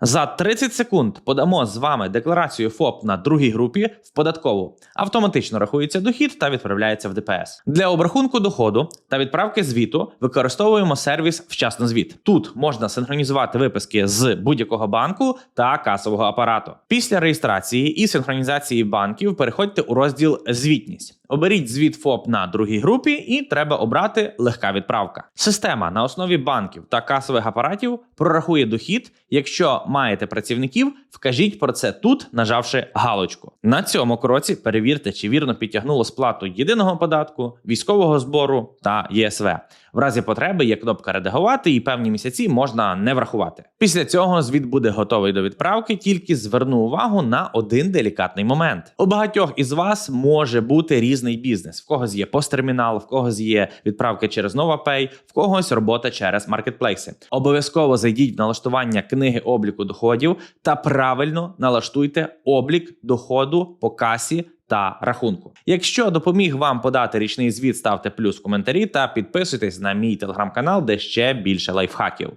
За 30 секунд подамо з вами декларацію ФОП на другій групі в податкову. Автоматично рахується дохід та відправляється в ДПС. Для обрахунку доходу та відправки звіту використовуємо сервіс Вчасно звіт. Тут можна синхронізувати виписки з будь-якого банку та касового апарату. Після реєстрації і синхронізації банків переходьте у розділ Звітність. Оберіть звіт ФОП на другій групі, і треба обрати легка відправка. Система на основі банків та касових апаратів прорахує дохід. Якщо маєте працівників, вкажіть про це тут, нажавши галочку. На цьому кроці перевірте, чи вірно підтягнуло сплату єдиного податку, військового збору та ЄСВ. В разі потреби є кнопка редагувати, і певні місяці можна не врахувати. Після цього звіт буде готовий до відправки, тільки зверну увагу на один делікатний момент. У багатьох із вас може бути різний бізнес. В когось є посттермінал, в когось є відправки через NovaPay, в когось робота через маркетплейси. Обов'язково зайдіть в налаштування книги обліку доходів та правильно налаштуйте облік доходу по касі та рахунку. Якщо допоміг вам подати річний звіт, ставте плюс в коментарі та підписуйтесь на мій телеграм-канал, де ще більше лайфхаків.